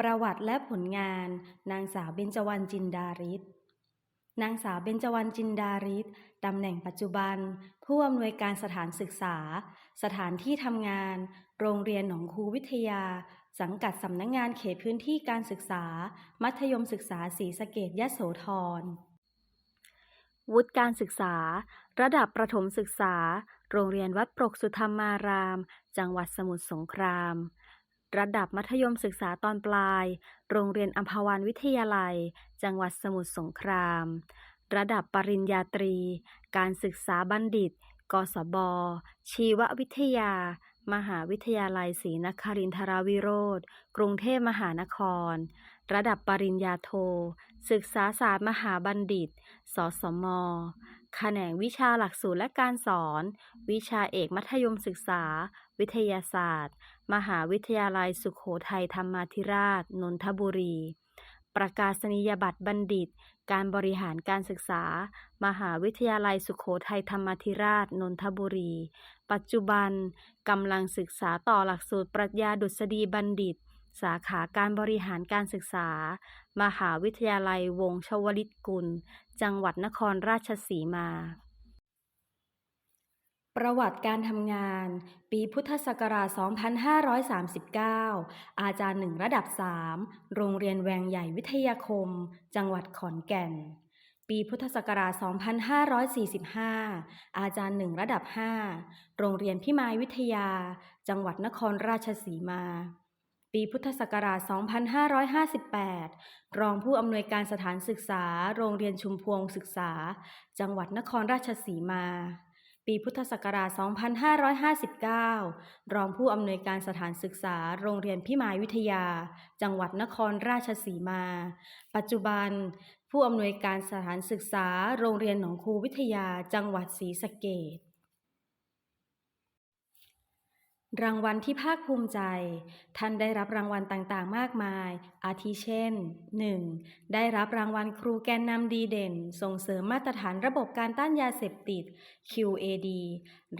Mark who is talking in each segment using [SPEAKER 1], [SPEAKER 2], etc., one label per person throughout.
[SPEAKER 1] ประวัติและผลงาน นางสาวเบญจวรรณจินดาริศนางสาวเบญจวรรณจินดาริศตำแหน่งปัจจุบัน ผู้อำนวยการสถานศึกษา สถานที่ทำงาน โรงเรียนหนองคูวิทยา สังกัดสำนักงงานเขตพื้นที่การศึกษา มัธยมศึกษาศรีสะเกดยะโสธร วุฒิการศึกษา ระดับประถมศึกษา โรงเรียนวัดปรกสุธรรมาราม จังหวัดสมุทรสงคราม ระดับมัธยมศึกษาตอนปลาย โรงเรียนอัมพวันวิทยาลัย จังหวัดสมุทรสงคราม ระดับปริญญาตรี การศึกษาบัณฑิต กศบ ชีววิทยา มหาวิทยาลัยศรีนครินทราวิโรธ กรุงเทพมหานคร ระดับปริญญาโท ศึกษาศาสตร์มหาบัณฑิต สสม แขนงวิชาหลักสูตรและการสอน วิชาเอกมัธยมศึกษา วิทยาศาสตร์ มหาวิทยาลัยสุขโขทัยธรรมาธิราช นนทบุรี ประกาศนียบัตรบัณฑิต การบริหารการศึกษา มหาวิทยาลัยสุขโขทัยธรรมาธิราช นนทบุรี ปัจจุบันกำลังศึกษาต่อหลักสูตรปรัชญาดุษฎีบัณฑิต สาขาการบริหารการศึกษา มหาวิทยาลัยวงชวลิตกุล จังหวัดนครราชสีมา ประวัติการทำงาน ปีพุทธศักราช 2539 อาจารย์หนึ่งระดับ 3 โรงเรียนแวงใหญ่วิทยาคม จังหวัดขอนแก่น ปีพุทธศักราช 2545 อาจารย์หนึ่งระดับ 5 โรงเรียนพิมายวิทยา จังหวัดนครราชสีมา ปีพุทธศักราช 2558 รองผู้อำนวยการสถานศึกษา โรงเรียนชุมพวงศึกษา จังหวัดนครราชสีมา ปีพุทธศักราช 2559 รองผู้อำนวยการสถานศึกษา โรงเรียนพิมายวิทยา จังหวัดนครราชสีมา ปัจจุบัน ผู้อำนวยการสถานศึกษา โรงเรียนหนองคูวิทยา จังหวัดศรีสะเกษ รางวัลที่ภาคภูมิใจ ท่านได้รับรางวัลต่างๆ มากมาย อาทิเช่น 1. ได้รับรางวัลครูแกนนำดีเด่น ส่งเสริมมาตรฐานระบบการต้านยาเสพติด QAD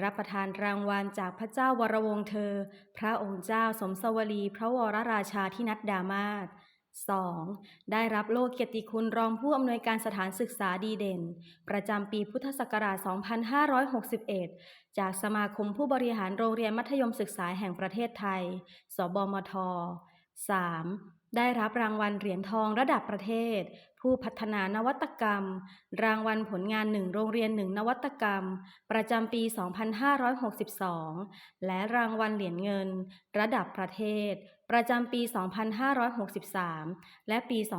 [SPEAKER 1] รับประทานรางวัลจากพระเจ้าวรวงเธอ พระองค์เจ้าสมสวลีพระวรราชาที่นัดดามาศ 2. ได้รับโล่เกียรติคุณรองผู้อำนวยการสถานศึกษาดีเด่น ประจำปีพุทธศักราช 2561 จากสมาคมผู้บริหารโรงเรียนมัธยมศึกษาแห่งประเทศไทย สบมท 3. ได้รับรางวัลเหรียญทองระดับประเทศ ผู้พัฒนานวัตกรรม รางวัลผลงานหนึ่งโรงเรียนหนึ่งนวัตกรรม ประจำปี 2562 และรางวัลเหรียญเงิน ระดับประเทศ ประจำปี 2563 และปี 2564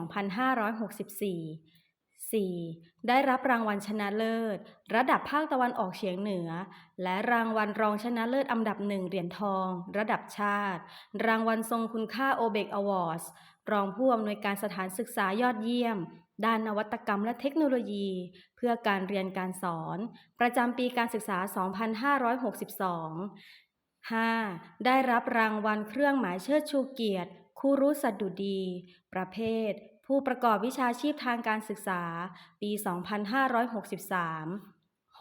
[SPEAKER 1] 4. ได้รับรางวัลชนะเลิศ ระดับภาคตะวันออกเฉียงเหนือ และรางวัลรองชนะเลิศอันดับหนึ่งเหรียญทอง ระดับชาติ รางวัลทรงคุณค่าโอเบกอวอร์ดรองผู้อำนวยการสถานศึกษายอดเยี่ยม ด้านนวัตกรรมและเทคโนโลยี เพื่อการเรียนการสอน ประจำปีการศึกษา 2562 5. ได้รับรางวัลเครื่องหมายเชิดชูเกียรติ คู่รู้สัดุดี ประเภท ผู้ประกอบวิชาชีพทางการศึกษา ปี 2563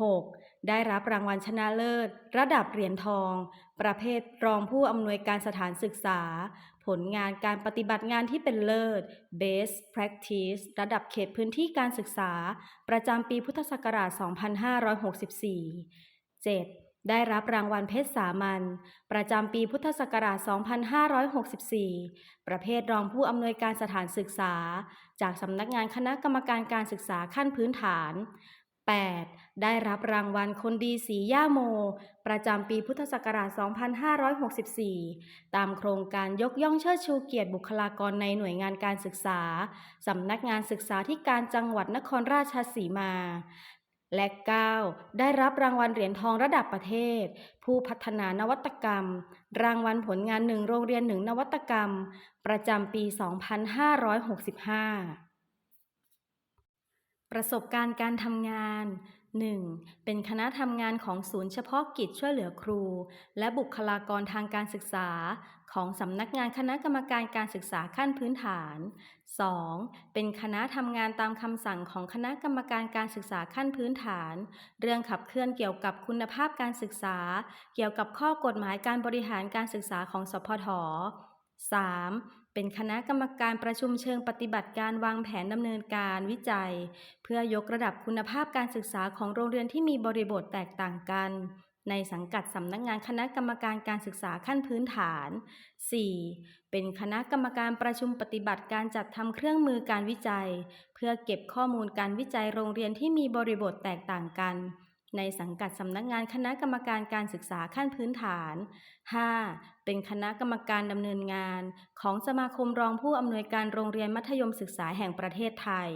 [SPEAKER 1] 6. ได้รับรางวัลชนะเลิศ ระดับเหรียญทอง ประเภทรองผู้อำนวยการสถานศึกษา ผลงานการปฏิบัติงานที่เป็นเลิศ Best Practice ระดับเขตพื้นที่การศึกษา ประจำปีพุทธศักราช 2564 7. ได้รับรางวัลเพชรสามัญประจำปีพุทธศักราช 2564 ประเภทรองผู้อำนวยการสถานศึกษา จากสำนักงานคณะกรรมการการศึกษาขั้นพื้นฐาน 8. ได้รับรางวัลคนดีสีย่าโม ประจำปีพุทธศักราช 2564 ตามโครงการยกย่องเชิดชูเกียรติบุคลากรในหน่วยงานการศึกษา สำนักงานศึกษาธิการจังหวัดนครราชสีมา และ 9. ได้รับรางวัลเหรียญทองระดับประเทศ ผู้พัฒนานวัตกรรม รางวัลผลงานหนึ่งโรงเรียนหนึ่งนวัตกรรม ประจำปี 2565 ประสบการณ์การทำงาน 1. เป็นคณะทำงานของศูนย์เฉพาะกิจช่วยเหลือครู และบุคลากรทางการศึกษา ของสำนักงานคณะกรรมการการศึกษาขั้นพื้นฐาน 2. เป็นคณะทำงานตามคำสั่งของคณะกรรมการการศึกษาขั้นพื้นฐาน เรื่องขับเคลื่อนเกี่ยวกับคุณภาพการศึกษา เกี่ยวกับข้อกฎหมายการบริหารการศึกษาของสพท 3. เป็นคณะกรรมการประชุมเชิงปฏิบัติการวางแผนดำเนินการวิจัย เพื่อยกระดับคุณภาพการศึกษาของโรงเรียนที่มีบริบทแตกต่างกัน ในสังกัดสำนักงานคณะกรรมการการศึกษาขั้นพื้นฐาน 4. เป็นคณะกรรมการประชุมปฏิบัติการจัดทำเครื่องมือการวิจัย เพื่อเก็บข้อมูลการวิจัยโรงเรียนที่มีบริบทแตกต่างกัน ในสังกัดสำนักงานคณะกรรมการการศึกษาขั้นพื้นฐาน 5. เป็นคณะกรรมการดำเนินงาน ของสมาคมรองผู้อำนวยการโรงเรียนมัธยมศึกษาแห่งประเทศไทย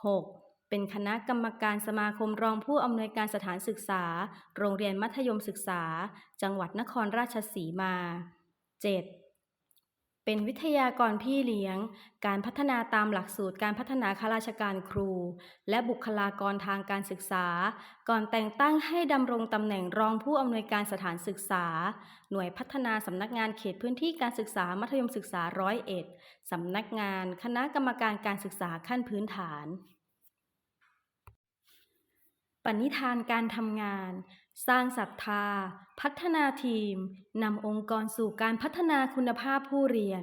[SPEAKER 1] 6. เป็นคณะกรรมการสมาคมรองผู้อำนวยการสถานศึกษา โรงเรียนมัธยมศึกษา จังหวัดนครราชสีมา 7. เป็นวิทยากรพี่เลี้ยง การพัฒนาตามหลักสูตรการพัฒนาข้าราชการครู และบุคลากรทางการศึกษา ก่อนแต่งตั้งให้ดำรงตำแหน่งรองผู้อำนวยการสถานศึกษา หน่วยพัฒนาสำนักงานเขตพื้นที่การศึกษามัธยมศึกษาร้อยเอ็ดสำนักงานคณะกรรมการการศึกษาขั้นพื้นฐานปณิธานการทำงาน สร้างศรัทธา พัฒนาทีม นำองค์กรสู่การพัฒนาคุณภาพผู้เรียน